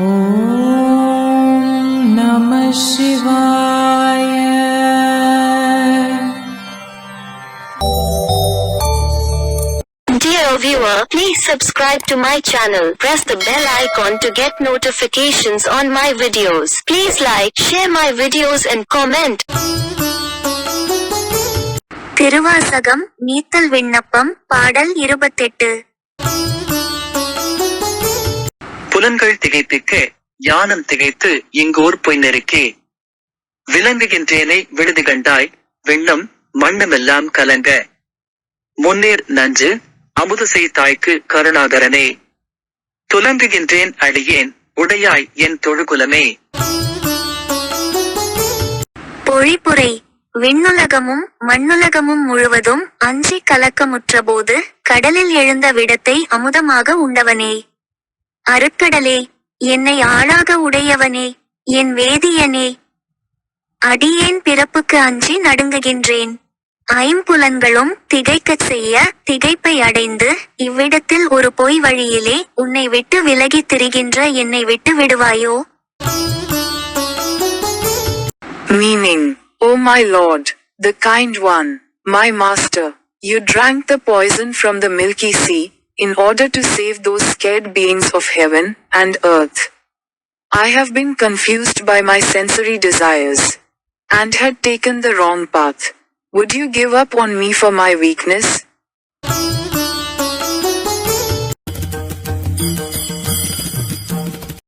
ॐ नमः शिवाय Dear viewer, please subscribe to my channel. Press the bell icon to get notifications on my videos. Please like, share my videos and comment. Thiruvasagam நீத்தல் விண்ணப்பம் பாடல் இருபத்தெட்டு புலன்கள் திகைப்பிக்க யானம் திகைத்து இங்கோர் பொய் நெருக்கே. விளங்குகின்றேனை விடுதி கண்டாய் விண்ணம் மண்ணமெல்லாம் கலங்க. முன்னேர் நஞ்சு அமுது செய் தாய்க்கு கருணாகரனே. துலங்குகின்றேன் அடியேன் உடையாய் என் தொழுகுலமே. பொழிப்புரை விண்ணுலகமும் மண்ணுலகமும் முழுவதும் அஞ்சி கலக்கமுற்றபோது கடலில் எழுந்த விடத்தை அமுதமாக உண்டவனே. அருக்கடலே என்னை ஆளாக உடையவனே என் வேதியனே. அடியேன் பிறப்புக்கு அஞ்சி நடுங்குகின்றேன். ஐம்புலன்களும் திகைக்கச் செய்ய திகைப்பை அடைந்து இவ்விடத்தில் ஒரு பொய் வழியிலே உன்னை விட்டு விலகித் திரிகின்ற என்னை விட்டு விடுவாயோ? Meaning oh my lord the kind one my master you drank the poison from the milky sea, in order to save those scared beings of heaven and earth. I have been confused by my sensory desires, and had taken the wrong path. Would you give up on me for my weakness?